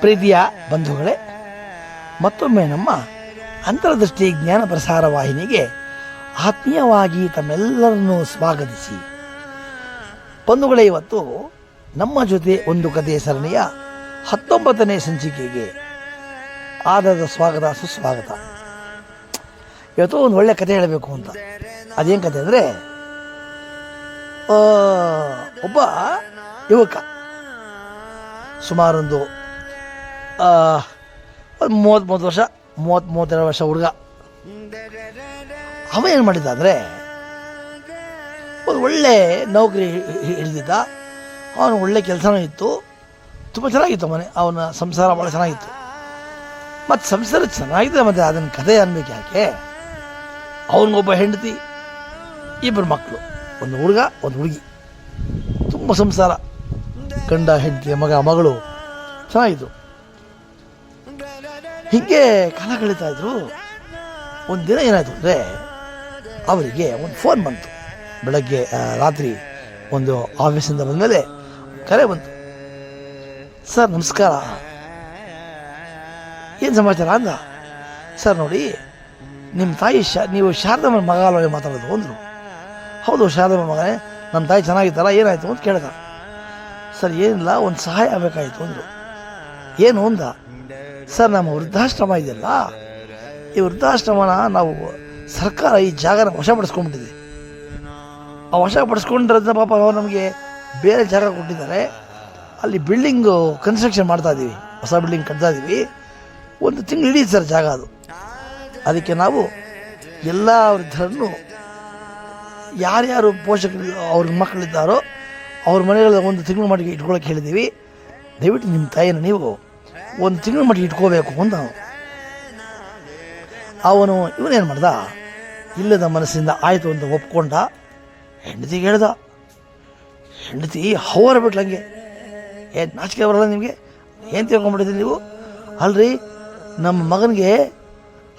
ಪ್ರೀತಿಯ ಬಂಧುಗಳೇ, ಮತ್ತೊಮ್ಮೆ ನಮ್ಮ ಅಂತರದೃಷ್ಟಿ ಜ್ಞಾನ ಪ್ರಸಾರ ವಾಹಿನಿಗೆ ಆತ್ಮೀಯವಾಗಿ ತಮ್ಮೆಲ್ಲರನ್ನೂ ಸ್ವಾಗತಿಸಿ. ಬಂಧುಗಳೇ, ಇವತ್ತು ನಮ್ಮ ಜೊತೆ ಒಂದು ಕಥೆ ಸರಣಿಯ ಹತ್ತೊಂಬತ್ತನೇ ಸಂಚಿಕೆಗೆ ಆದರದ ಸ್ವಾಗತ, ಸುಸ್ವಾಗತ. ಇವತ್ತು ಒಂದು ಒಳ್ಳೆ ಕಥೆ ಹೇಳಬೇಕು ಅಂತ. ಅದೇನು ಕತೆ ಅಂದರೆ ಒಬ್ಬ ಯುವಕ, ಸುಮಾರೊಂದು ಒಂದು ಮೂವತ್ತು ಮೂವತ್ತು ವರ್ಷ, ಮೂವತ್ತು ಮೂವತ್ತೆರಡು ವರ್ಷ ಹುಡುಗ. ಅವ ಏನು ಮಾಡಿದ್ದ ಅಂದರೆ ಒಂದು ಒಳ್ಳೆ ನೌಕರಿ ಹಿಡಿದಿದ್ದ. ಅವನು ಒಳ್ಳೆ ಕೆಲಸನೂ ಇತ್ತು. ತುಂಬ ಚೆನ್ನಾಗಿತ್ತು ಮನೆ. ಅವನ ಸಂಸಾರ ಭಾಳ ಚೆನ್ನಾಗಿತ್ತು. ಮತ್ತು ಸಂಸಾರ ಚೆನ್ನಾಗಿದೆ ಮತ್ತು ಅದನ್ನ ಕಥೆ ಅನ್ಬೇಕು ಯಾಕೆ? ಅವನಿಗೊಬ್ಬ ಹೆಂಡತಿ ಇಬ್ಬರು ಮಕ್ಕಳು ಒಂದು ಹುಡುಗ, ಒಂದು ಹುಡುಗಿ. ತುಂಬ ಸಂಸಾರ. ಗಂಡ, ಹೆಂಡತಿ, ಮಗ, ಮಗಳು. ಚೆನ್ನಾಗಿತ್ತು. ಹೀಗೆ ಕಾಲ ಕಳೀತಾ ಇದ್ರು ಒಂದು ದಿನ ಏನಾಯಿತು ಅಂದರೆ, ಅವರಿಗೆ ಒಂದು ಫೋನ್ ಬಂತು. ಬೆಳಗ್ಗೆ ರಾತ್ರಿ ಒಂದು ಆಫೀಸಿಂದ ಬಂದಮೇಲೆ ಕರೆ ಬಂತು. ಸರ್, ನಮಸ್ಕಾರ. ಏನು ಸಮಾಚಾರ ಅಂದ ಸರ್, ನೋಡಿ ನಿಮ್ಮ ತಾಯಿ ಶಾ, ನೀವು ಶಾರದಮ್ಮನ ಮಗ ಅಲ್ಲ ಮಾತಾಡೋದು? ಅಂದರು. ಹೌದು, ಶಾರದಮ್ಮ ಮಗನೇ. ನಮ್ಮ ತಾಯಿ ಚೆನ್ನಾಗಿತ್ತಲ್ಲ ಏನಾಯಿತು? ಅಂತ ಕೇಳ್ದ. ಸರ್, ಏನಿಲ್ಲ, ಒಂದು ಸಹಾಯ ಆಗಬೇಕಾಯಿತು, ಅಂದರು. ಏನು? ಅಂದ. ಸರ್, ನಮ್ಮ ವೃದ್ಧಾಶ್ರಮ ಇದೆಯಲ್ಲ? ಈ ವೃದ್ಧಾಶ್ರಮನ ನಾವು ಸರ್ಕಾರ ಈ ಜಾಗನ ವಶಪಡಿಸ್ಕೊಂಡ್ಬಿಟ್ಟಿದೆ. ಆ ವಶಪಡಿಸ್ಕೊಂಡಿರೋದ್ರಿಂದ ಪಾಪ ಅವ್ರು ನಮಗೆ ಬೇರೆ ಜಾಗ ಕೊಟ್ಟಿದ್ದಾರೆ. ಅಲ್ಲಿ ಬಿಲ್ಡಿಂಗು ಕನ್ಸ್ಟ್ರಕ್ಷನ್ ಮಾಡ್ತಾ ಇದ್ದೀವಿ ಹೊಸ ಬಿಲ್ಡಿಂಗ್ ಕಟ್ತಾ ಇದ್ದೀವಿ ಒಂದು ತಿಂಗಳು ಹಿಡಿಯುತ್ತೆ ಸರ್ ಜಾಗ ಅದು. ಅದಕ್ಕೆ ನಾವು ಎಲ್ಲ ವೃದ್ಧರನ್ನು ಯಾರ್ಯಾರು ಪೋಷಕರು, ಅವ್ರ ಮಕ್ಕಳಿದ್ದಾರೋ ಅವ್ರ ಮನೆಗಳ ಒಂದು ತಿಂಗಳು ಮಟ್ಟಿಗೆ ಇಟ್ಕೊಳಕ್ಕೆ ಹೇಳಿದ್ದೀವಿ. ದಯವಿಟ್ಟು ನಿಮ್ಮ ತಾಯಿನ ನೀವು ಒಂದು ತಿಂಗಳ ಮಟ್ಟಿಗೆ ಇಟ್ಕೋಬೇಕು ಅಂತ. ಅವನು ಇವನೇನು ಮಾಡ್ದ? ಇಲ್ಲದ ಮನಸ್ಸಿಂದ ಆಯಿತು ಅಂತ ಒಪ್ಕೊಂಡ. ಹೆಂಡತಿಗೆ ಹೇಳ್ದ. ಹೆಂಡತಿ ಹವರ ಬಿಟ್ಲಂಗೆ ಏನು ನಾಚಿಕೆ ಬರಲ್ಲ ನಿಮಗೆ? ಏನು ತಿಳ್ಕೊಂಬಿಟ್ಟಿದ್ರಿ ನೀವು? ಅಲ್ರಿ ನಮ್ಮ ಮಗನಿಗೆ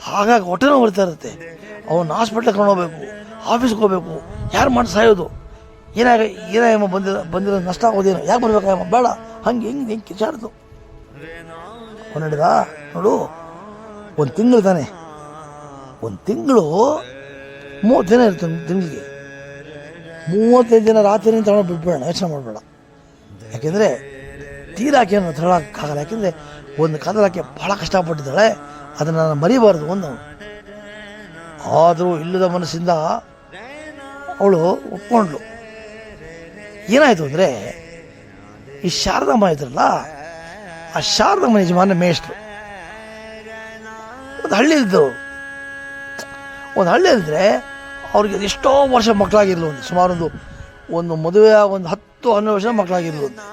ಹಾಗಾಗಿ ಹೊಟ್ಟೆ ನೋವು ಬರ್ತಾ ಇರುತ್ತೆ. ಅವನು ಹಾಸ್ಪಿಟ್ಲಿಗೆ ಹೋಗ್ಬೇಕು ಆಫೀಸ್ಗೆ ಹೋಗ್ಬೇಕು. ಯಾರು ಮಾಡಿ ಸಾಯೋದು? ಏನಾಗ ಏನಾಗ ಬಂದಿರೋ ಬಂದಿರೋ ನಷ್ಟ ಆಗೋದೇನೋ? ಯಾಕೆ ಬರ್ಬೇಕಾಗಮ್ಮ ಬೇಡ. ಹಂಗೆ ಹೆಂಗೆ ಹೆಂಗೆ ಕಿಚಾಡ್ದು ಹೇಳಿದ ನೋಡು. ಒಂದು ತಿಂಗಳು ತಾನೆ. ಒಂದು ತಿಂಗಳು? ಮೂವತ್ತು ದಿನ ಒಂದು ತಿಂಗಳಿಗೆ. ಮೂವತ್ತೈದು ದಿನ ರಾತ್ರಿ ತಗೊಂಡು ಬಿಟ್ಬೇಡ ಯೋಚನೆ ಮಾಡಬೇಡ. ಯಾಕೆಂದರೆ ತೀರಾಕೆ ಅನ್ನೋ ತಗೊಳಕ್ಕಾಗಲ್ಲ ಯಾಕೆಂದರೆ ಒಂದು ಕಾಲಕ್ಕೆ ಭಾಳ ಕಷ್ಟಪಟ್ಟಿದ್ದಾಳೆ. ಅದನ್ನು ನಾನು ಮರಿಬಾರ್ದು ಒಂದು ಆದರೂ ಇಲ್ಲದ ಮನಸ್ಸಿಂದ ಅವಳು ಒಪ್ಕೊಂಡ್ಳು. ಏನಾಯಿತು ಅಂದರೆ, ಈ ಶಾರದಮ್ಮ ಇದ್ರಲ್ಲ ಆ ಶಾರದಮ್ಮ ಯಜಮಾನ ಮೇಷ್ಟ್ರು. ಒಂದು ಹಳ್ಳಿದ್ದು ಒಂದು ಹಳ್ಳಿ ಇದ್ದರೆ ಅವ್ರಿಗೆ ಎಷ್ಟೋ ವರ್ಷ ಮಕ್ಕಳಾಗಿರ್ಲು ಒಂದು, ಸುಮಾರೊಂದು ಒಂದು ಮದುವೆ ಒಂದು ಹತ್ತು, ಹನ್ನೆರಡು ವರ್ಷ ಮಕ್ಕಳಾಗಿರ್ಲು ಒಂದು.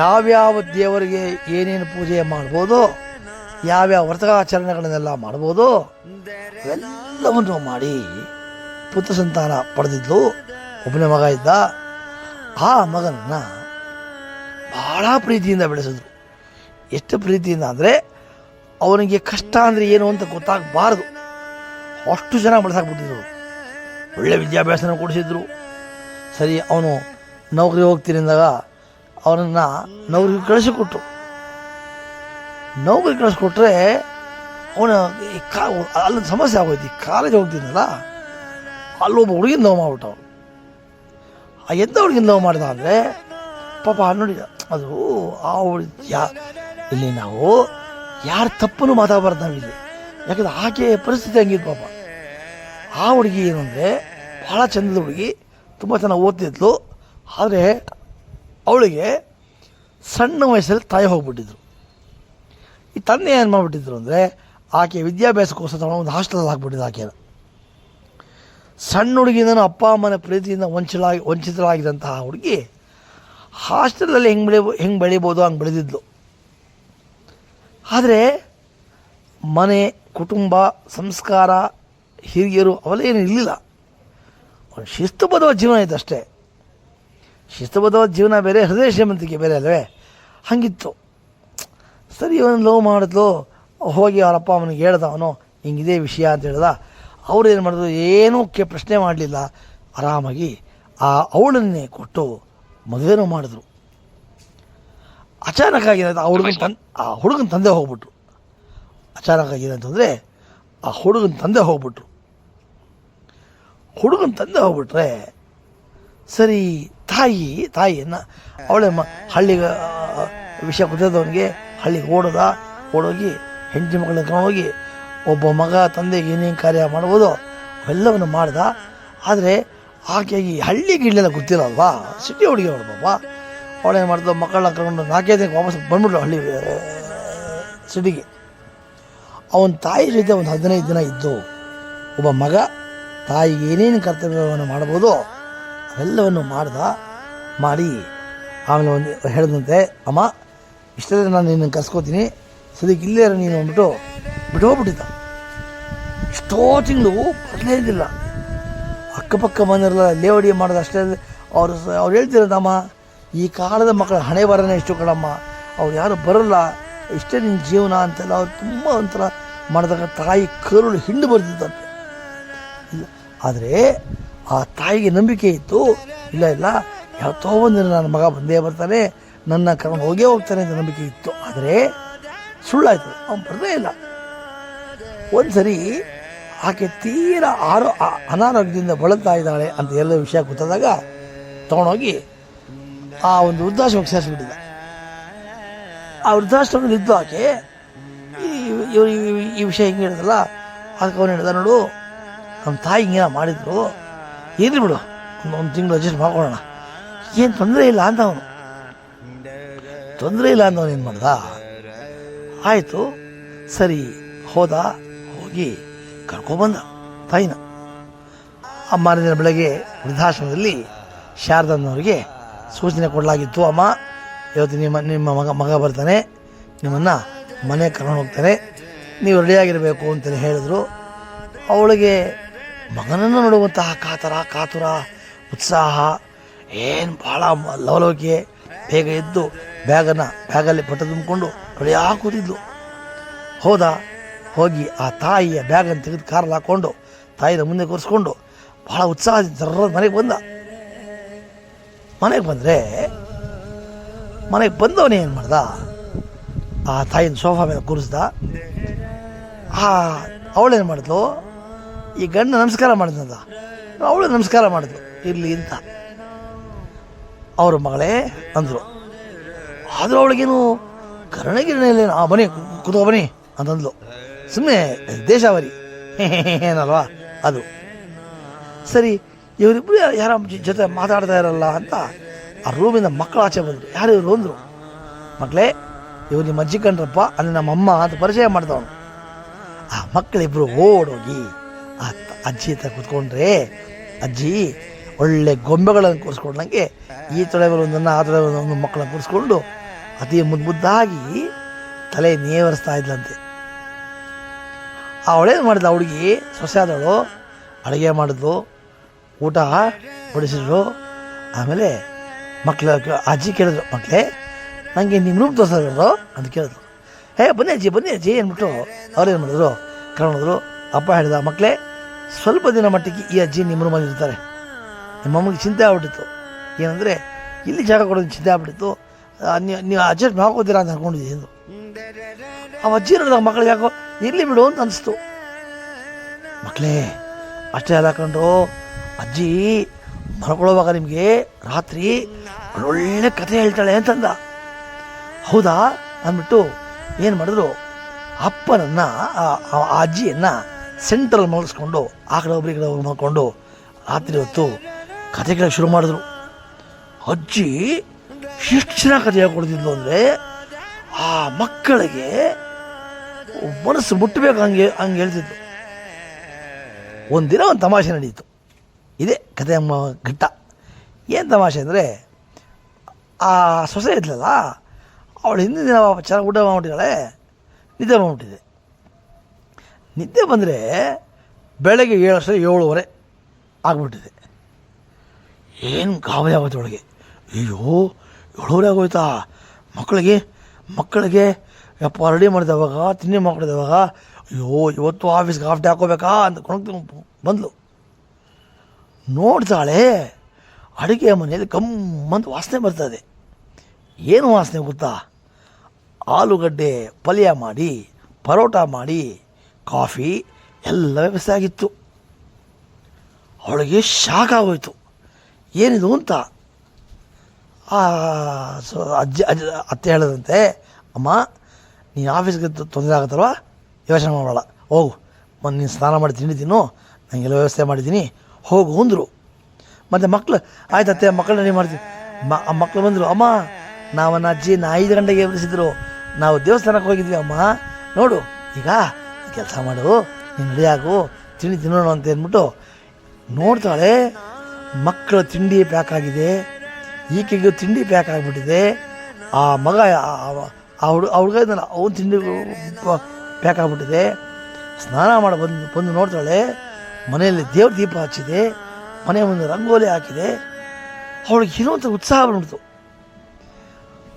ಯಾವ್ಯಾವ ದೇವರಿಗೆ ಏನೇನು ಪೂಜೆ ಮಾಡ್ಬೋದು, ಯಾವ್ಯಾವ ವ್ರತಾಚರಣೆಗಳನ್ನೆಲ್ಲ ಮಾಡ್ಬೋದು ಎಲ್ಲವನ್ನು ಮಾಡಿ ಪುತ್ರ ಸಂತಾನ ಪಡೆದಿದ್ಲು. ಒಬ್ಬನೇ ಮಗ ಇದ್ದ. ಆ ಮಗನನ್ನು ಭಾಳ ಪ್ರೀತಿಯಿಂದ ಬೆಳೆಸಿದ್ರು. ಎಷ್ಟು ಪ್ರೀತಿಯಿಂದ ಅಂದರೆ ಅವನಿಗೆ ಕಷ್ಟ ಅಂದರೆ ಏನು ಅಂತ ಗೊತ್ತಾಗಬಾರ್ದು. ಅಷ್ಟು ಜನ ಬೆಳೆಸಾಕ್ಬಿಟ್ಟಿದ್ರು ಒಳ್ಳೆ ವಿದ್ಯಾಭ್ಯಾಸನ ಕೊಡಿಸಿದ್ರು. ಸರಿ, ಅವನು ನೌಕರಿ ಹೋಗ್ತೀನಿ ಅಂದಾಗ ಅವನನ್ನು ನೌಕರಿ ಕಳಿಸಿಕೊಟ್ರು. ನೌಕರಿ ಕಳಿಸ್ಕೊಟ್ರೆ ಅವನ ಈ ಕಾ ಸಮಸ್ಯೆ ಆಗೋಯ್ತು. ಕಾಲೇಜ್ ಹೋಗ್ತೀನಲ್ಲ ಅಲ್ಲೊಬ್ಬ ಹುಡುಗಿನ ನೋವು ಮಾಡ್ಬಿಟ್ಟು ಅವನು ಆ ಎಂಥ ಹುಡುಗಿನ ನೋವು ಮಾಡಿದ ಅಂದರೆ ಪಾಪ ನೋಡಿ ಅದು, ಆ ಯಾ ಇಲ್ಲಿ ನಾವು ಯಾರ ತಪ್ಪನ್ನು ಮಾತಾಡಬಾರ್ದು ಇಲ್ಲಿ ಯಾಕಂದ್ರೆ ಆಕೆ ಪರಿಸ್ಥಿತಿ ಹಂಗಿದ್ದು ಪಾಪ. ಆ ಹುಡುಗಿ ಏನು ಅಂದರೆ ಭಾಳ ಚಂದದ ಹುಡುಗಿ, ತುಂಬ ಚೆನ್ನಾಗಿ ಓದ್ತಿದ್ಲು. ಆದರೆ ಅವಳಿಗೆ ಸಣ್ಣ ವಯಸ್ಸಲ್ಲಿ ತಾಯಿ ಹೋಗ್ಬಿಟ್ಟಿದ್ರು. ಈ ತಂದೆ ಏನು ಮಾಡಿಬಿಟ್ಟಿದ್ರು ಅಂದರೆ, ಆಕೆ ವಿದ್ಯಾಭ್ಯಾಸಕ್ಕೋಸ್ಕರ ಒಂದು ಹಾಸ್ಟೆಲಲ್ಲಿ ಹಾಕ್ಬಿಟ್ಟಿದ್ದು ಆಕೆನ. ಸಣ್ಣ ಹುಡುಗಿಯಿಂದ ಅಪ್ಪ ಅಮ್ಮನ ಪ್ರೀತಿಯಿಂದ ವಂಚಲಾಗಿ ವಂಚಿತರಾಗಿದ್ದಂತಹ ಹುಡುಗಿ ಹಾಸ್ಟೆಲಲ್ಲಿ ಹೆಂಗೆ ಬೆಳಿ ಹೆಂಗೆ ಬೆಳಿಬೋದು ಹಂಗೆ ಬೆಳೆದಿದ್ಲು. ಆದರೆ ಮನೆ, ಕುಟುಂಬ, ಸಂಸ್ಕಾರ, ಹಿರಿಯರು ಅವೆಲ್ಲ ಇರಲಿಲ್ಲ. ಒಂದು ಶಿಸ್ತುಬದ್ಧವಾದ ಜೀವನ ಇತ್ತು ಅಷ್ಟೇ. ಶಿಸ್ತುಬದ್ಧವಾದ ಜೀವನ ಬೇರೆ, ಹೃದಯ ಶ್ರೀಮಂತಿಕೆ ಬೇರೆ ಅಲ್ವೇ? ಹಾಗಿತ್ತು. ಸರಿ ಇವನು ಲವ್ ಮಾಡಿದ್ಲು. ಹೋಗಿ ಅವರಪ್ಪ ಅವನಿಗೆ ಹೇಳ್ದ ಅವನು, ಹಿಂಗಿದೆ ವಿಷಯ ಅಂತ ಹೇಳ್ದ. ಅವ್ರು ಏನು ಮಾಡಿದ್ರು? ಏನೂ ಕೆ ಪ್ರಶ್ನೆ ಮಾಡಲಿಲ್ಲ. ಆರಾಮಾಗಿ ಆ ಅವಳನ್ನೇ ಕೊಟ್ಟು ಮದುವೆನೂ ಮಾಡಿದ್ರು. ಅಚಾನಕ್ ಆಗಿರೋದು ಆ ಹುಡುಗನ ತನ್, ಆ ಹುಡುಗನ ತಂದೆ ಹೋಗ್ಬಿಟ್ರು. ಅಚಾನಕ್ ಆಗಿದೆ ಅಂತಂದರೆ ಆ ಹುಡುಗನ ತಂದೆ ಹೋಗ್ಬಿಟ್ರು. ಹುಡುಗನ ತಂದೆ ಹೋಗ್ಬಿಟ್ರೆ, ಸರಿ, ತಾಯಿ ತಾಯಿಯನ್ನು ಅವಳೆ ಮ, ಹಳ್ಳಿಗೆ ವಿಷಯ ಗೊತ್ತಿದ್ದವನಿಗೆ ಹಳ್ಳಿಗೆ ಓಡೋದ, ಓಡೋಗಿ ಹೆಂಡತಿ ಮಗಳನ್ನ ಕರ್ಕೊಂಡೋಗಿ ಒಬ್ಬ ಮಗ, ತಂದೆಗೆ ಏನೇನು ಕಾರ್ಯ ಮಾಡ್ಬೋದು ಅವೆಲ್ಲವನ್ನು ಮಾಡ್ದ. ಆದರೆ ಆಕೆ ಈ ಹಳ್ಳಿಗೆ ಇಲ್ಲೆಲ್ಲ ಗೊತ್ತಿಲ್ಲ ಸಿಟಿ ಹುಡುಗಿ ಅವಳು ಪಾಪ. ಅವಳೇನು ಮಾಡ್ದು ಮಕ್ಕಳನ್ನ ಕರ್ಕೊಂಡು ನಾಲ್ಕೇ ದಿನಕ್ಕೆ ವಾಪಸ್ ಬಂದ್ಬಿಟ್ರು ಹಳ್ಳಿ ಸಿಟಿಗೆ. ಅವನ ತಾಯಿ ಜೊತೆ ಒಂದು ಹದಿನೈದು ದಿನ ಇದ್ದು, ಒಬ್ಬ ಮಗ ತಾಯಿಗೆ ಏನೇನು ಕರ್ತವ್ಯವನ್ನು ಮಾಡ್ಬೋದು ಅವೆಲ್ಲವನ್ನು ಮಾಡ್ದ, ಮಾಡಿ, ಆಮೇಲೆ ಒಂದು ಹೇಳಿದಂತೆ, ಅಮ್ಮ ಇಷ್ಟೇ ನಾನು ನಿನ್ನ ಕರ್ಸ್ಕೋತೀನಿ. ಸದ್ಯಕ್ಕೆ ಇಲ್ಲೇ ನೀನು ಅಂದ್ಬಿಟ್ಟು ಬಿಟ್ಟು ಹೋಗ್ಬಿಟ್ಟಿದ್ದ ಎಷ್ಟೋ ತಿಂಗಳು ಬರಲೇ ಇದ್ದಿಲ್ಲ. ಅಕ್ಕಪಕ್ಕ ಮನೆಯಲ್ಲ ಲೇವಡಿ ಮಾಡೋದು ಅಷ್ಟೇ ಅವರು ಅವ್ರು ಹೇಳ್ತಿರೋದಮ್ಮ ಈ ಕಾಲದ ಮಕ್ಕಳ ಹಣೆ ಬರೋನೇ ಇಷ್ಟು ಕಣಮ್ಮ. ಅವ್ರು ಯಾರು ಬರಲ್ಲ. ಇಷ್ಟೇ ನಿನ್ನ ಜೀವನ ಅಂತೆಲ್ಲ ಅವ್ರು ತುಂಬ ಒಂಥರ ಮಾಡಿದಾಗ ತಾಯಿ ಕರುಳು ಹಿಂಡು ಬರ್ತಿದ್ದಂತೆ ಇಲ್ಲ, ಆದರೆ ಆ ತಾಯಿಗೆ ನಂಬಿಕೆ ಇತ್ತು. ಇಲ್ಲ ಇಲ್ಲ, ಯಾವತ್ತೋ ಒಂದು ನನ್ನ ಮಗ ಬಂದೇ ಬರ್ತಾನೆ, ನನ್ನ ಕರ್ಕೊಂಡು ಹೋಗೇ ಹೋಗ್ತಾನೆ ಅಂತ ನಂಬಿಕೆ ಇತ್ತು. ಆದರೆ ಸುಳ್ಳಾಯ್ತು. ಅವ್ನು ಬರದೇ ಇಲ್ಲ. ಒಂದು ಸರಿ ಆಕೆ ತೀರಾ ಆರೋ ಅನಾರೋಗ್ಯದಿಂದ ಬಳಲ್ತಾ ಇದ್ದಾಳೆ ಅಂತ ಎಲ್ಲ ವಿಷಯ ಗೊತ್ತಾದಾಗ ತಗೊಂಡೋಗಿ ಆ ಒಂದು ವೃದ್ಧಾಶ್ರಮಕ್ಕೆ ಸೇರಿಸ್ಬಿಟ್ಟಿದ್ದ. ಆ ವೃದ್ಧಾಶ್ರಮದಲ್ಲಿ ಇದ್ದು ಆಕೆ ಇವ್ರು ಈ- ವಿಷಯ ಹಿಂಗೆ ಹೇಳಿದಲ್ಲ ಅದಕ್ಕೆ ಅವನು ಹೇಳಿದ, ನೋಡು ನಮ್ಮ ತಾಯಿ ಹಿಂಗೇನ ಮಾಡಿದ್ರು, ಇರಲಿ ಬಿಡು, ಒಂದು ಒಂದು ತಿಂಗಳು ಅಡ್ಜಸ್ಟ್ ಮಾಡ್ಕೊಳ್ಳೋಣ. ಏನು ತೊಂದರೆ ಇಲ್ಲ ಅಂತ ಅವನು. ತೊಂದರೆ ಇಲ್ಲ ಅಂತ ಏನು ಮಾಡ್ದ? ಆಯಿತು, ಸರಿ, ಹೋದ, ಹೋಗಿ ಕರ್ಕೊಬಂದ ತಾಯಿನ ಆ ಮಾರಿನ ಬೆಳಗ್ಗೆ ವೃದ್ಧಾಶ್ರಮದಲ್ಲಿ ಶಾರದನ್ನವರಿಗೆ ಸೂಚನೆ ಕೊಡಲಾಗಿತ್ತು, ಅಮ್ಮ, ಇವತ್ತು ನಿಮ್ಮ ನಿಮ್ಮ ಮಗ ಮಗ ಬರ್ತಾನೆ. ನಿಮ್ಮನ್ನು ಮನೆ ಕರ್ಕೊಂಡು ಹೋಗ್ತಾನೆ. ನೀವು ರೆಡಿಯಾಗಿರಬೇಕು ಅಂತಲೇ ಹೇಳಿದ್ರು. ಅವಳಿಗೆ ಮಗನನ್ನು ನೋಡುವಂತಹ ಕಾತರ, ಕಾತುರ, ಉತ್ಸಾಹ, ಏನು ಭಾಳ ಲವಲವಿಕೆ. ಬೇಗ ಎದ್ದು ಬ್ಯಾಗನ್ನು ಬ್ಯಾಗಲ್ಲಿ ಪಟ್ಟ ತುಂಬಿಕೊಂಡು ರೆಡಿಯಾಗಿ ಕೂತಿದ್ಲು. ಹೋದ ಹೋಗಿ ಆ ತಾಯಿಯ ಬ್ಯಾಗನ್ನು ತೆಗೆದು ಕಾರಲ್ಲಿ ಹಾಕ್ಕೊಂಡು ತಾಯಿನ ಮುಂದೆ ಕೂರಿಸ್ಕೊಂಡು ಭಾಳ ಉತ್ಸಾಹದಿಂದ ಜರ್ರ ಮನೆಗೆ ಬಂದ. ಮನೆಗೆ ಬಂದರೆ ಮನೆಗೆ ಬಂದವನೇ ಏನು ಮಾಡ್ದ? ಆ ತಾಯಿನ ಸೋಫಾ ಮೇಲೆ ಕೂರಿಸ್ದ. ಆ ಅವಳೇನು ಮಾಡಿದ್ಲು? ಈ ಗಂಡ ನಮಸ್ಕಾರ ಮಾಡಿದ್ನಲ್ಲ, ಅವಳು ನಮಸ್ಕಾರ ಮಾಡಿದ್ಲು, ಇರಲಿ ಅಂತ. ಅವ್ರ ಮಗಳೇ ಅಂದರು. ಆದರೂ ಅವಳಿಗೇನು ಕರ್ಣಗಿರಣೆಯಲ್ಲಿ ಆ ಬನ್ನಿ ಕೂತ್ಕೊ ಬನ್ನಿ ಅಂತಂದ್ಲು. ಸುಮ್ಮನೆ ದೇಶಾವರಿ. ಏನಲ್ವಾ? ಅದು. ಸರಿ ಇವರಿಬ್ಬರು ಯಾರ ಜೊತೆ ಮಾತಾಡ್ತಾ ಇರಲ್ಲ ಅಂತ ಆ ರೂಮಿಂದ ಮಕ್ಕಳು ಆಚೆ ಬಂದರು. ಯಾರು ಇವರು ಅಂದರು? ಮಕ್ಕಳೇ ಇವ್ರು ನಿಮ್ಮ ಅಜ್ಜಿ ಕಂಡ್ರಪ್ಪ ಅಂದರೆ ನಮ್ಮ ಅಮ್ಮ ಅಂತ ಪರಿಚಯ ಮಾಡ್ದವನು. ಆ ಮಕ್ಕಳಿಬ್ಬರು ಓಡೋಗಿ ಆ ಅಜ್ಜಿ ಹತ್ರ ಕೂತ್ಕೊಂಡ್ರೆ, ಅಜ್ಜಿ, ಒಳ್ಳೆ ಗೊಂಬೆಗಳನ್ನು ಕೂರಿಸ್ಕೊಂಡಂಗೆ ಈ ತೊಳೆ ಒಂದನ್ನು, ಆ ತೊಳೆ ಒಂದು ಮಕ್ಕಳನ್ನ ಕೂರಿಸ್ಕೊಂಡು ಅತಿ ಮುದ್ದು ಮುದ್ದಾಗಿ ತಲೆ ನೇವರಿಸ್ತಾ ಇದ್ಲಂತೆ. ಅವಳೇನು ಮಾಡಿದ ಹುಡುಗಿ ಸೊಸೆ ಆದವಳು ಅಡುಗೆ ಮಾಡಿದ್ಲು ಊಟ ಬಡಿಸಿದ್ರು ಆಮೇಲೆ ಮಕ್ಕಳು ಅಜ್ಜಿ ಕೇಳಿದ್ರು ಮಕ್ಕಳೇ ನನಗೆ ನಿಮ್ಮ ತೋರಿಸೋದು ಅಂತ ಕೇಳಿದ್ರು. ಹೇ ಬನ್ನಿ ಅಜ್ಜಿ ಬನ್ನಿ ಅಜ್ಜಿ ಅಂದ್ಬಿಟ್ಟು ಅವ್ರೇನು ಮಾಡಿದ್ರು? ಕರ್ಕೊಂಡ್ರು ಅಪ್ಪ ಹೇಳಿದ ಮಕ್ಕಳೇ ಸ್ವಲ್ಪ ದಿನ ಮಟ್ಟಿಗೆ ಈ ಅಜ್ಜಿ ನಿಮ್ಮ ರೂಮಲ್ಲಿ ಇರ್ತಾರೆ. ನಿಮ್ಮ ಅಮ್ಮಗೆ ಚಿಂತೆ ಆಗ್ಬಿಟ್ಟಿತ್ತು. ಏನಂದರೆ ಇಲ್ಲಿ ಜಾಗ ಕೊಡೋದು ಚಿಂತೆ ಆಗ್ಬಿಟ್ಟಿತ್ತು. ಆ, ನೀವು ಅಡ್ಜಸ್ಟ್ ಮಾಡ್ಕೋತೀರಾ ಅಂತ ಅನ್ಕೊಂಡಿದ್ದೀನಿ ಅಂದ್ರು. ಆ ಅಜ್ಜಿ ಮಕ್ಕಳಿಗೆ ಯಾಕೋ ಇರಲಿ ಬಿಡು ಅಂತ ಅನಿಸ್ತು. ಮಕ್ಕಳೇ ಅಷ್ಟೇ ಅಲ್ಲ ಕಂಡು ಅಜ್ಜಿ ಮಲ್ಕೊಳ್ಳೋವಾಗ ನಿಮಗೆ ರಾತ್ರಿ ಒಳ್ಳೆ ಕಥೆ ಹೇಳ್ತಾಳೆ ಅಂತಂದ. ಹೌದಾ? ಅಂದ್ಬಿಟ್ಟು ಏನು ಮಾಡಿದ್ರು? ಅಪ್ಪನನ್ನ, ಆ ಅಜ್ಜಿಯನ್ನು ಸೆಂಟ್ರಲ್ಲಿ ಮಲಗಿಸ್ಕೊಂಡು ಆ ಕಡೆ ಒಬ್ಬರಿಗೆ ಕಡೆ ಮಲ್ಕೊಂಡು ರಾತ್ರಿ ಹೊತ್ತು ಕತೆ ಕೇಳಕ್ಕೆ ಶುರು ಮಾಡಿದ್ರು. ಅಜ್ಜಿ ಎಷ್ಟು ಚೆನ್ನಾಗಿ ಕಥೆ ಹೇಳ್ಕೊಡ್ತಿದ್ಲು ಅಂದರೆ ಆ ಮಕ್ಕಳಿಗೆ ಮನಸ್ಸು ಮುಟ್ಟಬೇಕು ಹಂಗೆ ಹಂಗೆ ಹೇಳ್ತಿದ್ದು ಒಂದಿನ ಒಂದು ತಮಾಷೆ ನಡೀತು. ಇದೇ ಕಥೆ ಘಟ್ಟ. ಏನು ತಮಾಷೆ ಅಂದರೆ, ಆ ಸೊಸೆ ಇದ್ಲಲ್ಲ, ಅವಳು ಹಿಂದಿನ ದಿನ ಚೆನ್ನಾಗಿ ಊಟ ಮಾಡ್ಬಿಟ್ಟಿದ್ದಾಳೆ, ನಿದ್ದೆ ಬಂದ್ಬಿಟ್ಟಿದೆ. ನಿದ್ದೆ ಬಂದರೆ ಬೆಳಗ್ಗೆ ಏಳು ಸರಿ ಏಳುವರೆ ಆಗ್ಬಿಟ್ಟಿದೆ. ಏನು ಗಾಬರಿ ಆಗೋಯ್ತು ಒಳಗೆ ಅಯ್ಯೋ, ಏಳುವರೆ ಆಗೋಯ್ತಾ? ಮಕ್ಕಳಿಗೆ ಮಕ್ಕಳಿಗೆ, ಯಪ್ಪ ರೆಡಿ ಮಾಡಿದವಾಗ ತಿಂಡಿ ಮಾಡಿದವಾಗ, ಅಯ್ಯೋ, ಇವತ್ತು ಆಫೀಸ್ಗೆ ಹಾಫ್ ಡೇ ಹಾಕೋಬೇಕಾ ಅಂತ ಕೊಣಕ್ ಬಂದಳು ನೋಡ್ತಾಳೆ, ಅಡುಗೆ ಮನೆಯಲ್ಲಿ ಕಮ್ಮಂತ ವಾಸನೆ ಬರ್ತದೆ ಏನು ವಾಸನೆ ಗೊತ್ತಾ? ಆಲೂಗಡ್ಡೆ ಪಲ್ಯ ಮಾಡಿ, ಪರೋಟ ಮಾಡಿ, ಕಾಫಿ ಎಲ್ಲ ವ್ಯವಸ್ಥೆ ಆಗಿತ್ತು ಅವಳಿಗೆ ಶಾಕ್ ಆಗೋಯ್ತು. ಏನಿದು ಅಂತ ಸೊ, ಅಜ್ಜಿ, ಅಜ್ಜ, ಅತ್ತೆ ಹೇಳದಂತೆ, ಅಮ್ಮ, ನೀನು ಆಫೀಸ್ಗೆ ತೊಂದರೆ ಆಗುತ್ತಲ್ವ? ಯೋಚನೆ ಮಾಡಬೇಡ. ಹೋಗು. ಒಂದು ನೀನು ಸ್ನಾನ ಮಾಡಿ ತಿಂಡಿ ತಿನ್ನು. ನನಗೆಲ್ಲ ವ್ಯವಸ್ಥೆ ಮಾಡಿದ್ದೀನಿ. ಹೋಗು, ಅಂದರು. ಮತ್ತು ಮಕ್ಕಳು ಆಯ್ತು ಅತ್ತೆ ಮಕ್ಕಳು ರೆಡಿ ಮಾಡ್ತೀನಿ ಮ, ಆ ಮಕ್ಕಳು ಬಂದರು, ಅಮ್ಮ, ನಾವನ್ನ ಅಜ್ಜಿನ ಐದು ಗಂಟೆಗೆ ಎಬ್ಬಿಸಿದ್ರು. ನಾವು ದೇವಸ್ಥಾನಕ್ಕೆ ಹೋಗಿದ್ವಿ, ಅಮ್ಮ. ನೋಡು, ಈಗ ಕೆಲಸ ಮಾಡು. ನೀನು ರೆಡಿ ಆಗು. ತಿಂಡಿ ತಿನ್ನೋಣ ಅಂತ ಅಂದ್ಬಿಟ್ಟು ನೋಡ್ತಾಳೆ. ಮಕ್ಕಳು ತಿಂಡಿ ಪ್ಯಾಕ್ ಆಗಿದೆ. ಈಕೆಗೆ ತಿಂಡಿ ಪ್ಯಾಕ್ ಆಗಿಬಿಟ್ಟಿದೆ ಆ ಮಗ, ಆ ಹುಡುಗ ಅವನ ತಿಂಡಿ ಪ್ಯಾಕ್ ಆಗಿಬಿಟ್ಟಿದೆ ಸ್ನಾನ ಮಾಡಿ, ಬಂದು ಬಂದು ನೋಡ್ತಾಳೆ, ಮನೆಯಲ್ಲಿ ದೇವ್ರ ದೀಪ ಹಚ್ಚಿದೆ, ಮನೆ ಮುಂದೆ ರಂಗೋಲಿ ಹಾಕಿದೆ. ಅವಳಿಗೆ ಒಂಥರ ಉತ್ಸಾಹ ಬಂದ್ಬಿಡ್ತು.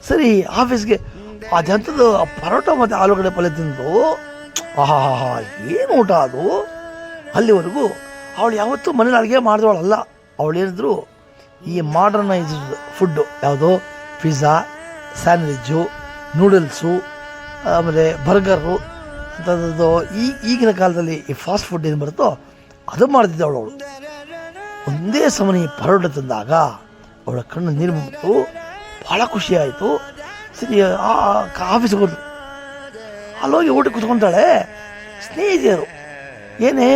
ಸರಿ, ಆಫೀಸ್ಗೆ ಆ ಪರೋಟ ಮತ್ತು ಆಲೂಗಡೆ ಪಲ್ಯ ತಿಂದು ಆಹಾ ಏನು ಊಟ ಅದು? ಅಲ್ಲಿವರೆಗೂ ಅವಳು ಯಾವತ್ತೂ ಮನೇಲಿ ಅಡುಗೆ ಮಾಡಿದವಳಲ್ಲ. ಅವಳು ಹೇಳಿದ್ರು ಈ ಮಾಡರ್ನೈಸ್ಡ್ ಫುಡ್ಡು ಯಾವುದು? ಪಿಜ್ಜಾ ಸ್ಯಾಂಡ್ವಿಜ್ಜು ನೂಡಲ್ಸು ಆಮೇಲೆ ಬರ್ಗರು ಅಂಥದ್ದು ಈ ಈಗಿನ ಕಾಲದಲ್ಲಿ ಈ ಫಾಸ್ಟ್ ಫುಡ್ ಏನು ಬರುತ್ತೋ ಅದು ಮಾಡ್ತಿದ್ದವಳು ಅವಳು. ಒಂದೇ ಸಮನೆ ಪರೋಟ ತಂದಾಗ ಅವಳ ಕಣ್ಣು ನೀರು ಬಂತು ಭಾಳ ಖುಷಿ ಆಯಿತು. ಸರಿ ಆಫೀಸ್ಗೆ ಹೋದ್ರು ಅಲ್ಲೋಗಿ ಊಟ ಕುತ್ಕೊಂತಾಳೆ ಸ್ನೇಹಿತೆಯರು. ಏನೇ,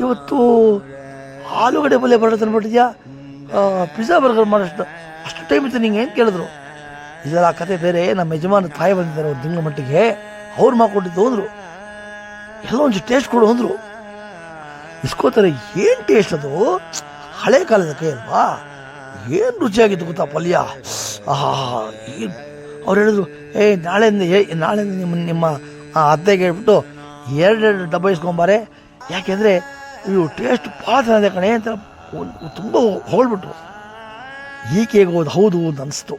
ಇವತ್ತು ಆಲೂಗಡ್ಡೆ ಪಲ್ಯ ಪರೋಟ ತಂದ್ಬಿಟ್ಟಿದ್ಯಾ? ಪಿಜ್ಜಾ ಬರ್ಗರ್ ಮಾಡೋಷ್ಟು ಅಷ್ಟು ಟೈಮ್ ಇತ್ತು ನಿಂಗೆ ಏನು ಕೇಳಿದ್ರು? ಇದೆಲ್ಲ ಆ ಕತೆ ಬೇರೆ, ನಮ್ಮ ಯಜಮಾನ ತಾಯಿ ಬಂದಿದ್ದಾರೆ ಒಂದು ತಿಂಗಳ ಮಟ್ಟಿಗೆ. ಅವ್ರು ಮಾಡ್ಕೊಟ್ಟಿದ್ದು ಅಂದರು. ಎಲ್ಲ ಒಂದು ಟೇಸ್ಟ್ ಕೊಡು ಅಂದರು. ಇಸ್ಕೋತಾರೆ, ಏನು ಟೇಸ್ಟ್ ಅದು? ಹಳೆ ಕಾಲದ ಕೈ ಅಲ್ವಾ? ಏನು ರುಚಿಯಾಗಿತ್ತು ಗೊತ್ತಾ ಪಲ್ಯ? ಆಹಾ, ಏನು? ಅವ್ರು ಹೇಳಿದ್ರು ಏಯ್ ನಾಳೆಯಿಂದ ನಾಳೆಯಿಂದ ನಿಮ್ಮ ನಿಮ್ಮ ಅತ್ತೆಗೆ ಹೇಳ್ಬಿಟ್ಟು ಎರಡೆರಡು ಡಬ್ಬ ಇಸ್ಕೊಂಬಾರೆ. ಯಾಕೆಂದರೆ ಇವು ಟೇಸ್ಟ್ ಭಾಳ ಚೆನ್ನಾಗಿದೆ ಕಣೆ ಅಂತ ತುಂಬ ಹೊಗಳ್ಬಿಟ್ರು. ಈಕೆಗೆ ಹೋದ ಹೌದು ಅಂತ ಅನಿಸ್ತು.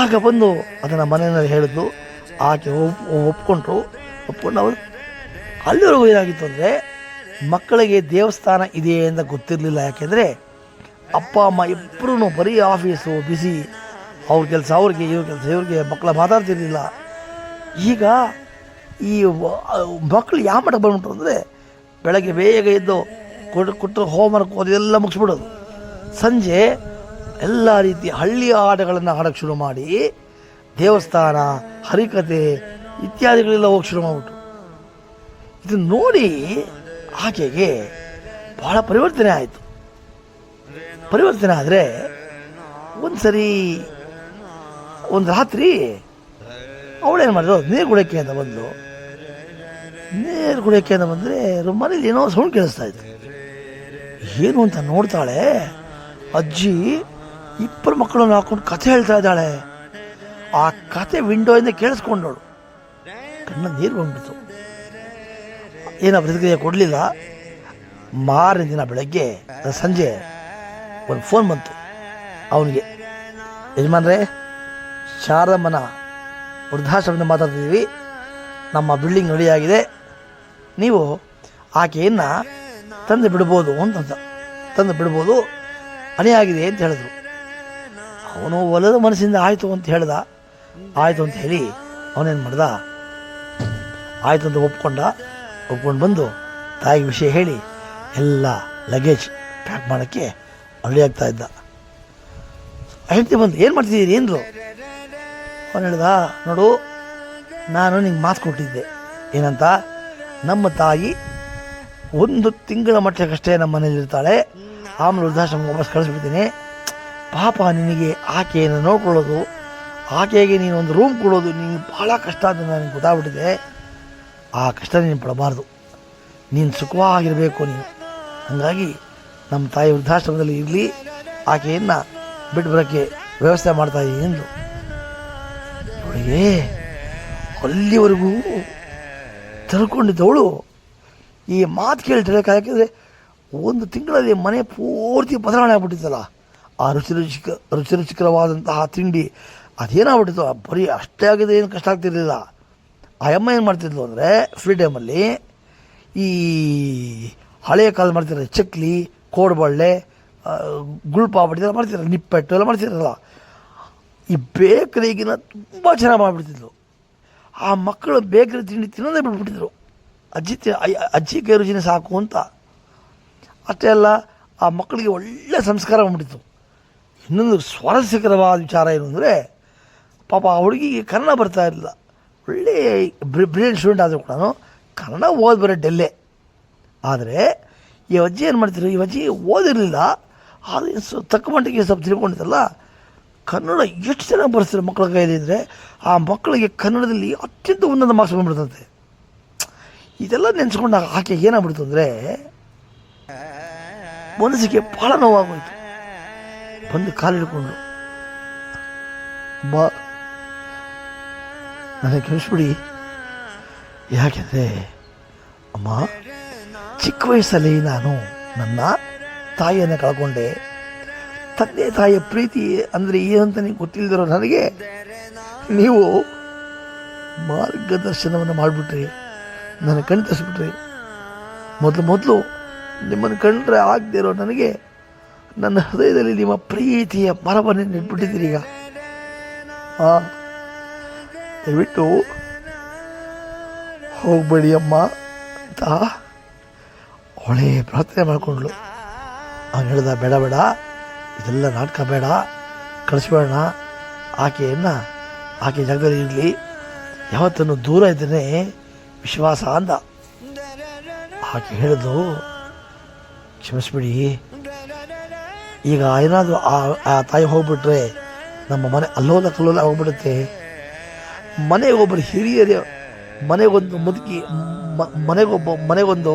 ಆಗ ಬಂದು ಅದನ್ನು ಮನೆಯಲ್ಲಿ ಹೇಳಿದ್ಲು. ಆಕೆ ಒಪ್, ಒಪ್ಕೊಂಡ್ರು. ಒಪ್ಕೊಂಡು ಅವರು ಅಲ್ಲಿವರೆಗೂ ಏನಾಗಿತ್ತು ಅಂದರೆ ಮಕ್ಕಳಿಗೆ ದೇವಸ್ಥಾನ ಇದೆ ಅಂತ ಗೊತ್ತಿರಲಿಲ್ಲ. ಯಾಕೆಂದರೆ ಅಪ್ಪ, ಅಮ್ಮ ಇಬ್ಬರೂ ಬರೀ ಆಫೀಸು ಬಿಸಿ ಅವ್ರ ಕೆಲಸ ಅವ್ರಿಗೆ, ಇವ್ರ ಕೆಲಸ ಇವ್ರಿಗೆ ಮಕ್ಕಳ ಮಾತಾಡ್ತಿರಲಿಲ್ಲ. ಈಗ ಈ ಮಕ್ಕಳು ಯಾವ ಮಟ್ಟಕ್ಕೆ ಬಂದ್ಬಿಟ್ರು ಅಂದರೆ ಬೆಳಗ್ಗೆ ಬೇಗ ಎದ್ದು ಕೊಟ್ಟು ಕೊಟ್ಟರು ಹೋಮ್ವರ್ಕ್ ಎಲ್ಲ ಮುಗಿಸ್ಬಿಡೋದು. ಸಂಜೆ ಎಲ್ಲ ರೀತಿಯ ಹಳ್ಳಿ ಆಟಗಳನ್ನು ಆಡೋಕ್ಕೆ ಶುರು ಮಾಡಿ, ದೇವಸ್ಥಾನ ಹರಿಕತೆ ಇತ್ಯಾದಿಗಳೆಲ್ಲ ಹೋಗಿ ಶುರು ಮಾಡಿಬಿಟ್ರು. ಇದನ್ನು ನೋಡಿ ಆಕೆಗೆ ಬಹಳ ಪರಿವರ್ತನೆ ಆಯಿತು. ಪರಿವರ್ತನೆ ಆದರೆ ಒಂದು ಸರಿ ಒಂದು ರಾತ್ರಿ ಅವಳೇನು ಮಾಡಿದ್ರು ನೀರು ಕುಡಿಯೋಕ್ಕೆ ಅಂತ ಬಂದು ನೀರು ಕುಡಿಯೋಕ್ಕೆ ಅಂತ ಬಂದರೆ ಮನೇಲಿ ಏನೋ ಸೌಂಡ್ ಕೇಳಿಸ್ತಾ ಇತ್ತು. ಏನು ಅಂತ ನೋಡ್ತಾಳೆ? ಅಜ್ಜಿ, ಇಬ್ಬರು ಮಕ್ಕಳನ್ನು ಹಾಕೊಂಡು ಕಥೆ ಹೇಳ್ತಾ ಇದ್ದಾಳೆ. ಆ ಕತೆ ವಿಂಡೋಯಿಂದ ಕೇಳಿಸ್ಕೊಂಡವಳು. ಕಣ್ಣ ನೀರು ಬಂದ್ಬಿಡ್ತು. ಏನೋ ಪ್ರತಿಕ್ರಿಯೆ ಕೊಡಲಿಲ್ಲ. ಮಾರನೇ ದಿನ ಬೆಳಗ್ಗೆ ಸಂಜೆ, ಒಂದು ಫೋನ್ ಬಂತು. ಅವನಿಗೆ, ಯಜಮಾನ್ರೇ, ಶಾರದಮ್ಮನ ವೃದ್ಧಾಶ್ರಮದಿಂದ ಮಾತಾಡ್ತಿದ್ದೀವಿ. ನಮ್ಮ ಬಿಲ್ಡಿಂಗ್ ರೆಡಿಯಾಗಿದೆ ನೀವು ಆಕೆಯನ್ನು ತಂದು ಬಿಡ್ಬೋದು ಅಂತಂದ. ತಂದು ಬಿಡ್ಬೋದು ಆಗಿದೆ ಅಂತ ಹೇಳಿದ್ರು. ಅವನು ಒಲದ ಮನಸ್ಸಿಂದ ಆಯಿತು ಅಂತ ಹೇಳ್ದ. ಆಯಿತು ಅಂತ ಹೇಳಿ ಅವನೇನು ಮಾಡ್ದ? ಆಯಿತು ಅಂತ ಒಪ್ಕೊಂಡ. ಒಪ್ಕೊಂಡು ಬಂದು ತಾಯಿಗೆ ವಿಷಯ ಹೇಳಿ ಎಲ್ಲ ಲಗೇಜ್ ಪ್ಯಾಕ್ ಮಾಡೋಕ್ಕೆ ರೆಡಿ ಆಗ್ತಾ ಇದ್ದ. ಹೆಂಡತಿ ಬಂದು, ಏನು ಮಾಡ್ತಿದ್ದೀರಿ ಏನು ಅವನು ಹೇಳ್ದ, ನೋಡು, ನಾನು ನಿಂಗೆ ಮಾತು ಕೊಟ್ಟಿದ್ದೆ. ಏನಂತ? ನಮ್ಮ ತಾಯಿ ಒಂದು ತಿಂಗಳ ಮಟ್ಟಕ್ಕಷ್ಟೇ ನಮ್ಮ ಮನೇಲಿ ಇರ್ತಾಳೆ. ಆಮೇಲೆ ವೃದ್ಧಾಶ್ರಮ ವಾಪಸ್ ಕಳಿಸ್ಬಿಡ್ತೀನಿ. ಪಾಪ ನಿನಗೆ ಆಕೆಯನ್ನು ನೋಡ್ಕೊಳ್ಳೋದು, ಆಕೆಗೆ ನೀನು ಒಂದು ರೂಮ್ ಕೊಡೋದು ನೀನು ಭಾಳ ಕಷ್ಟ ಅಂತ ನನಗೆ ಗೊತ್ತಾಗ್ಬಿಟ್ಟಿದೆ. ಆ ಕಷ್ಟ ನೀನು ಪಡಬಾರ್ದು. ನೀನು ಸುಖವಾಗಿರಬೇಕು ನೀನು. ಹಾಗಾಗಿ ನಮ್ಮ ತಾಯಿ ವೃದ್ಧಾಶ್ರಮದಲ್ಲಿ ಇರಲಿ, ಆಕೆಯನ್ನು ಬಿಟ್ಟು ಬರೋಕ್ಕೆ ವ್ಯವಸ್ಥೆ ಮಾಡ್ತಾ ಇದ್ದೀನಿ ಅಂದರು ಅವಳಿಗೆ ಅಲ್ಲಿವರೆಗೂ ತರ್ಕೊಂಡಿದ್ದವಳು ಈ ಮಾತು ಕೇಳ್ತಾರೆ ಯಾಕೆಂದರೆ ಒಂದು ತಿಂಗಳಲ್ಲಿ ಮನೆ ಪೂರ್ತಿ ಬದಲಾವಣೆ ಆಗ್ಬಿಟ್ಟಿತ್ತಲ್ಲ. ಆ ರುಚಿ ರುಚಿಕ ರುಚಿ ರುಚಿಕರವಾದಂತಹ ತಿಂಡಿ, ಅದೇನಾಗ್ಬಿಟ್ಟಿತ್ತು? ಬರೀ ಅಷ್ಟೇ ಆಗಿದೆ ಏನು ಕಷ್ಟ ಆಗ್ತಿರಲಿಲ್ಲ. ಆ ಅಮ್ಮ ಏನು ಮಾಡ್ತಿದ್ಲು ಅಂದರೆ ಫ್ರೀ ಟೈಮಲ್ಲಿ ಈ ಹಳೆಯ ಕಾಲ ಮಾಡ್ತಿರಲ್ಲ ಚಕ್ಲಿ, ಕೋಡ್ಬಳ್ಳೆ ಗುಳ್ಪ ಎಲ್ಲ ಮಾಡ್ತಿರಲ್ಲ ನಿಪ್ಪೆಟ್ಟು ಎಲ್ಲ ಮಾಡ್ತಿರಲ್ಲ ಈ ಬೇಕರಿಗಿನ ತುಂಬ ಚೆನ್ನಾಗಿ ಮಾಡಿಬಿಡ್ತಿದ್ಲು. ಆ ಮಕ್ಕಳು ಬೇಕರಿ ತಿಂಡಿ ತಿನ್ನೋದೇ ಬಿಟ್ಬಿಟ್ಟಿದ್ರು. ಅಜ್ಜಿ ಅಜ್ಜಿ ಕೈ ಸಾಕು ಅಂತ. ಅಷ್ಟೇ ಅಲ್ಲ, ಆ ಮಕ್ಕಳಿಗೆ ಒಳ್ಳೆ ಸಂಸ್ಕಾರ ಬಂದ್ಬಿಟ್ಟಿತ್ತು ಇನ್ನೊಂದು ಸ್ವಾರಸ್ಯಕರವಾದ ವಿಚಾರ ಏನು ಅಂದರೆ, ಪಾಪ ಆ ಹುಡುಗಿಗೆ ಕನ್ನಡ ಬರ್ತಾ ಇರಲಿಲ್ಲ. ಒಳ್ಳೆ ಬ್ರಿಲಿಯಂಟ್ ಸ್ಟೂಡೆಂಟ್ ಆದರೂ ಕೂಡ ಕನ್ನಡ ಓದಿ ಬರೋ ಡೆಲ್ಲೇ. ಆದರೆ, ಈ ಅಜ್ಜಿ ಏನು ಮಾಡ್ತಿದ್ರು? ಈ ಅಜ್ಜಿ ಓದಿರಲಿಲ್ಲ, ಆದರೆ ಸ್ವ- ತಕ್ಕ ಮಟ್ಟಿಗೆ ಸ್ವಲ್ಪ ತಿಳ್ಕೊಂಡಿದ್ದಲ್ಲ, ಕನ್ನಡ ಎಷ್ಟು ಚೆನ್ನಾಗಿ ಬರ್ತಾರೆ ಮಕ್ಕಳ ಕೈಯಲ್ಲಿ ಇದ್ದರೆ ಆ ಮಕ್ಕಳಿಗೆ ಕನ್ನಡದಲ್ಲಿ ಅತ್ಯಂತ ಉನ್ನತ ಮಾರ್ಕ್ಸ್ ಬಂದ್ಬಿಡ್ತಂತೆ. ಇದೆಲ್ಲ ನೆನೆಸ್ಕೊಂಡಾಗ ಆಕೆ ಏನಾಗ್ಬಿಡ್ತು ಅಂದರೆ ಮನಸ್ಸಿಗೆ ಭಾಳ ನೋವಾಗೋಯ್ತು. ಬಂದು ಕಾಲು ಹಿಡ್ಕೊಂಡು ಬಾ ನನಗೆ ಕ್ಷಮಿಸ್ಬಿಡಿ ಯಾಕೆಂದರೆ, ಅಮ್ಮ, ಚಿಕ್ಕ ವಯಸ್ಸಲ್ಲಿ ನಾನು ನನ್ನ ತಾಯಿಯನ್ನು ಕಳ್ಕೊಂಡೆ. ತಂದೆ ತಾಯಿಯ ಪ್ರೀತಿ ಅಂದರೆ ಅಂತ ನೀವು ಗೊತ್ತಿಲ್ಲದಿರೋ ನನಗೆ, ನೀವು ಮಾರ್ಗದರ್ಶನವನ್ನು ಮಾಡಿಬಿಟ್ರಿ. ನನ್ನ ಕಣ್ಣು ತರಿಸ್ಬಿಟ್ರಿ. ಮೊದಲು ಮೊದಲು ನಿಮ್ಮನ್ನು ಕಂಡ್ರೆ ಆಗದೆ ಇರೋ ನನಗೆ ನನ್ನ ಹೃದಯದಲ್ಲಿ ನಿಮ್ಮ ಪ್ರೀತಿಯ ಮರವನ್ನು ನೆಟ್ಬಿಟ್ಟಿದ್ದೀರಿ ಈಗ. ಹಾಂ ದಯವಿಟ್ಟು ಹೋಗಬೇಡಿ ಅಮ್ಮ ಅಂತ ಅವಳೇ ಪ್ರಾರ್ಥನೆ ಮಾಡಿಕೊಂಡ್ಳು. ಆ ಹೇಳ್ದ ಬೇಡ ಬೇಡ, ಇದೆಲ್ಲ ನಾಟಕ ಬೇಡ ಕಳಿಸ್ಬೇಡ ಆಕೆಯನ್ನು, ಆಕೆ ಜಾಗದಲ್ಲಿ ಇರಲಿ. ಯಾವತ್ತನ್ನು ದೂರ ಇದ್ದರೆ ವಿಶ್ವಾಸ ಅಂದ. ಆಕೆ ಹೇಳಿದ್ದು ಕ್ಷಮಿಸ್ಬಿಡಿ. ಈಗ ಏನಾದರೂ ಆ ಆ ತಾಯಿ ಹೋಗ್ಬಿಟ್ರೆ, ನಮ್ಮ ಮನೆ ಅಲ್ಲೋಲ ಕಲ್ಲೋಲ ಹೋಗ್ಬಿಡುತ್ತೆ. ಮನೆಗೊಬ್ಬರು ಹಿರಿಯರು, ಮನೆಗೊಂದು ಮುದುಕಿ ಮನೆಗೊಬ್ಬ, ಮನೆಗೊಂದು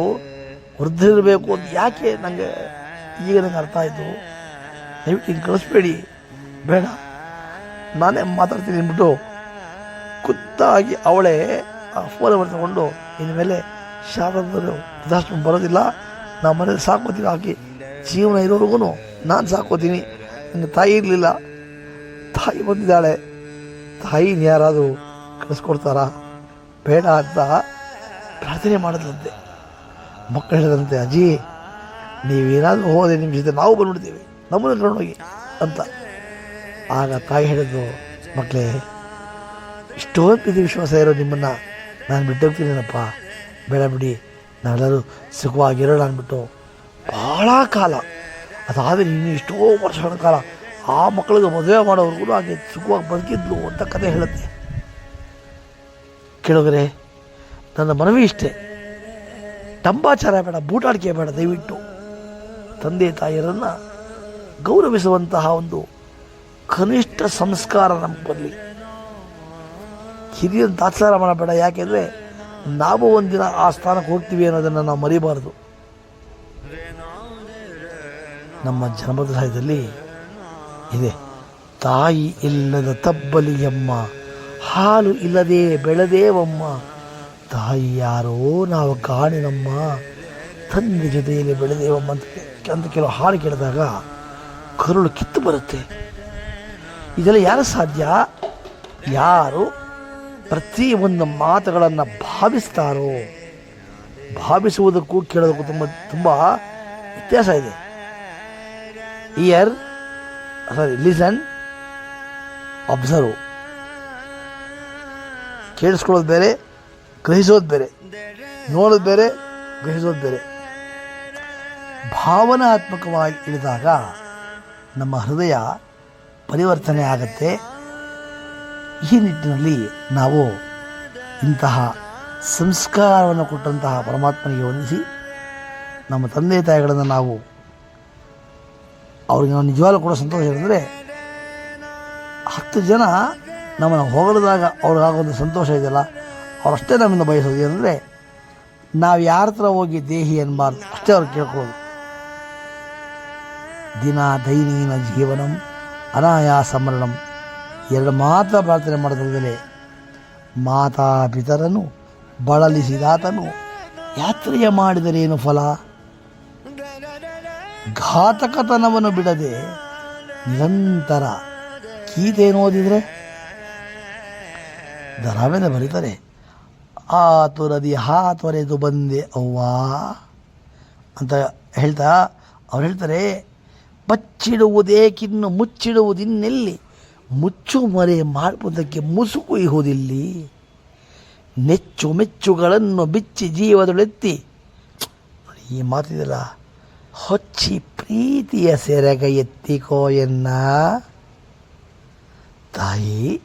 ವೃದ್ಧರಿರಬೇಕು ಅಂತ ಯಾಕೆ ನನಗೆ ಈಗ ನನಗೆ ಅರ್ಥ ಆಯಿತು. ದಯವಿಟ್ಟು ಹಿಂಗೆ ಕಳಿಸ್ಬೇಡಿ. ಬೇಡ. ನಾನೇ ಮಾತಾಡ್ತೀನಿ ಅಂದ್ಬಿಟ್ಟು ಖುದ್ದಾಗಿ ಅವಳೇ ಆ ಫೋನ್ ತಗೊಂಡು ತಗೊಂಡು ಮೇಲೆ ಶಾರದರು ವೃದ್ಧಾಶ್ರಮ ಬರೋದಿಲ್ಲ ನಮ್ಮ ಮನೇಲಿ ಸಾಕೋತೀನಿ ಹಾಕಿ ಜೀವನ ಇರೋವರೆಗೂ ನಾನು ಸಾಕೋತೀನಿ. ನನಗೆ ತಾಯಿ ಇರಲಿಲ್ಲ. ತಾಯಿ ಬಂದಿದ್ದಾಳೆ. ತಾಯಿನ ಯಾರಾದರೂ ಕಳಿಸ್ಕೊಡ್ತಾರಾ? ಬೇಡ ಅಂತ ಪ್ರಾರ್ಥನೆ ಮಾಡಿದ್ರಂತೆ. ಮಕ್ಕಳು ಹೇಳಿದ್ರಂತೆ, ಅಜ್ಜಿ, ನೀವೇನಾದರೂ ಹೋದೆ ನಿಮ್ಮ ಜೊತೆ ನಾವು ಬಂದ್ಬಿಡ್ತೀವಿ. ನಮ್ಮನ್ನು ಕರ್ಕೊಂಡೋಗಿ ಅಂತ. ಆಗ ತಾಯಿ ಹೇಳಿದ್ದು ಮಕ್ಕಳೇ ಇಷ್ಟೊಂದು ವಿಶ್ವಾಸ ಇರೋ ನಿಮ್ಮನ್ನು ನಾನು ಬಿಟ್ಟೋಗ್ತೀನೇನಪ್ಪ ಬೇಡ ಬಿಡಿ. ನಾವೆಲ್ಲರೂ ಸುಖವಾಗಿರೋಣ ಅಂದ್ಬಿಟ್ಟು ಭಾಳ ಕಾಲ. ಅದಾದರೆ ಇನ್ನು ಎಷ್ಟೋ ವರ್ಷಗಳ ಕಾಲ ಆ ಮಕ್ಕಳಿಗೆ ಮದುವೆ ಮಾಡೋವ್ರಿಗೂ ಹಾಗೆ ಸುಖವಾಗಿ ಬದುಕಿದ್ಲು ಅಂತ ಕತೆ ಹೇಳುತ್ತೆ. ಕೇಳೋಗ್ರೆ, ನನ್ನ ಮನವಿ ಇಷ್ಟೇ. ಟಂಬಾಚಾರ ಬೇಡ, ಬೂಟಾಡಿಕೆ ಬೇಡ, ದಯವಿಟ್ಟು. ತಂದೆ ತಾಯಿಯರನ್ನು ಗೌರವಿಸುವಂತಹ ಒಂದು ಕನಿಷ್ಠ ಸಂಸ್ಕಾರ ನಮ್ಮ ಬರಲಿ. ಹಿರಿಯರ ತಾತ್ಸಾರ ಮಾಡಬೇಡ ಯಾಕೆಂದರೆ ನಾವು ಒಂದಿನ ಆ ಸ್ಥಾನಕ್ಕೆ ಹೋಗ್ತೀವಿ ಅನ್ನೋದನ್ನು ನಾವು ಮರಿಬಾರದು. ನಮ್ಮ ಜನಪದ ಸಾಹಿತ್ಯದಲ್ಲಿ ಇದೆ. ತಾಯಿ ಇಲ್ಲದ ತಬ್ಬಲಿಯಮ್ಮ ಹಾಲು ಇಲ್ಲದೆ ಬೆಳೆದೇವಮ್ಮ, ತಾಯಿ ಯಾರೋ ನಾವು ಕಾಣಿನಮ್ಮ, ತಂದೆ ಜೊತೆಯಲ್ಲಿ ಬೆಳೆದೇವಮ್ಮ ಅಂತ ಅಂತ ಕೆಲವು ಹಾಡು ಕೇಳಿದಾಗ ಕರುಳು ಕಿತ್ತು ಬರುತ್ತೆ. ಇದೆಲ್ಲ ಯಾರು ಸಾಧ್ಯ? ಯಾರು ಪ್ರತಿ ಒಂದು ಮಾತುಗಳನ್ನು ಭಾವಿಸ್ತಾರೋ, ಭಾವಿಸುವುದಕ್ಕೂ ಕೇಳೋದಕ್ಕೂ ತುಂಬ ತುಂಬ ವ್ಯತ್ಯಾಸ ಇದೆ. ಇಯರ್ ಸಾರಿ ಲಿಸನ್ ಅಬ್ಸರ್ವ್ ಕೇಳಿಸ್ಕೊಳ್ಳೋದು ಬೇರೆ, ಗ್ರಹಿಸೋದು ಬೇರೆ, ನೋಡೋದು ಬೇರೆ, ಗ್ರಹಿಸೋದು ಬೇರೆ. ಭಾವನಾತ್ಮಕವಾಗಿ ಇಳಿದಾಗ ನಮ್ಮ ಹೃದಯ ಪರಿವರ್ತನೆ ಆಗತ್ತೆ ಈ ನಿಟ್ಟಿನಲ್ಲಿ ನಾವು ಇಂತಹ ಸಂಸ್ಕಾರವನ್ನು ಕೊಟ್ಟಂತಹ ಪರಮಾತ್ಮನಿಗೆ ವಂದಿಸಿ ನಮ್ಮ ತಂದೆ ತಾಯಿಗಳನ್ನು ನಾವು ಅವ್ರಿಗೆ ನಾವು ನಿಜವಾಗ್ಲೂ ಕೂಡ ಸಂತೋಷ ಏನಂದರೆ ಹತ್ತು ಜನ ನಮ್ಮನ್ನು ಹೊಗಳಿದಾಗ ಅವ್ರಿಗಾಗೊಂದು ಸಂತೋಷ ಇದೆಯಲ್ಲ, ಅವರಷ್ಟೇ ನಮ್ಮಿಂದ ಬಯಸೋದು ಏನಂದರೆ ನಾವು ಯಾರ ಹತ್ರ ಹೋಗಿ ದೇಹಿ ಅನ್ಬಾರ್ದು, ಅಷ್ಟೇ ಅವ್ರು ಕೇಳ್ಕೊಳ್ಳೋದು. ದಿನ ದೈನೀನ ಜೀವನಂ ಅನಾಯಾಸ ಮರಣಂ. ಎರಡು ಮಾತ್ರ ಪ್ರಾರ್ಥನೆ ಮಾಡಿದ್ರೆ ಮಾತಾ ಪಿತರನು ಬಳಲಿಸಿದಾತನು. ಯಾತ್ರೆಯ ಮಾಡಿದರೇನು ಫಲ? ಘಾತಕತನವನ್ನು ಬಿಡದೆ ನಿರಂತರ ಗೀತೆಯನ್ನು ಓದಿದರೆ ದರಾವೇನೆ ಬರೀತಾರೆ ಆ ತೊರದಿ ಹಾ ತೊರೆದು ಬಂದೆ ಅವ್ವಾ ಅಂತ ಹೇಳ್ತಾ, ಅವ್ರು ಹೇಳ್ತಾರೆ, ಬಚ್ಚಿಡುವುದೇಕಿನ್ನು ಮುಚ್ಚಿಡುವುದಿನ್ನೆಲ್ಲಿ? ಮುಚ್ಚು ಮರೆ ಮಾಡುವುದಕ್ಕೆ ಮುಸುಕು ಇಹುದಿಲ್ಲಿ. ನೆಚ್ಚು ಮೆಚ್ಚುಗಳನ್ನು ಬಿಚ್ಚಿ ಜೀವದೊಳೆತ್ತಿ. ಈ ಮಾತಿದಲ್ಲ, ಹೊಚ್ಚಿ ಪ್ರೀತಿಯ ಸೆರಗ ಎತ್ತಿಕೋ ಎನ್ನ. ತಾಯಿ,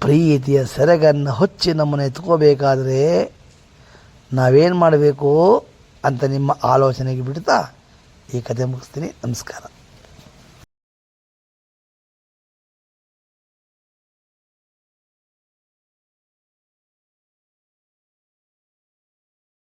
ಪ್ರೀತಿಯ ಸೆರೆಗನ್ನು ಹೊಚ್ಚಿ ನಮ್ಮನ್ನು ಎತ್ಕೋಬೇಕಾದ್ರೆ ನಾವೇನು ಮಾಡಬೇಕು ಅಂತ ನಿಮ್ಮ ಆಲೋಚನೆಗೆ ಬಿಡ್ತಾ ಈ ಕತೆ ಮುಗಿಸ್ತೀನಿ. ನಮಸ್ಕಾರ.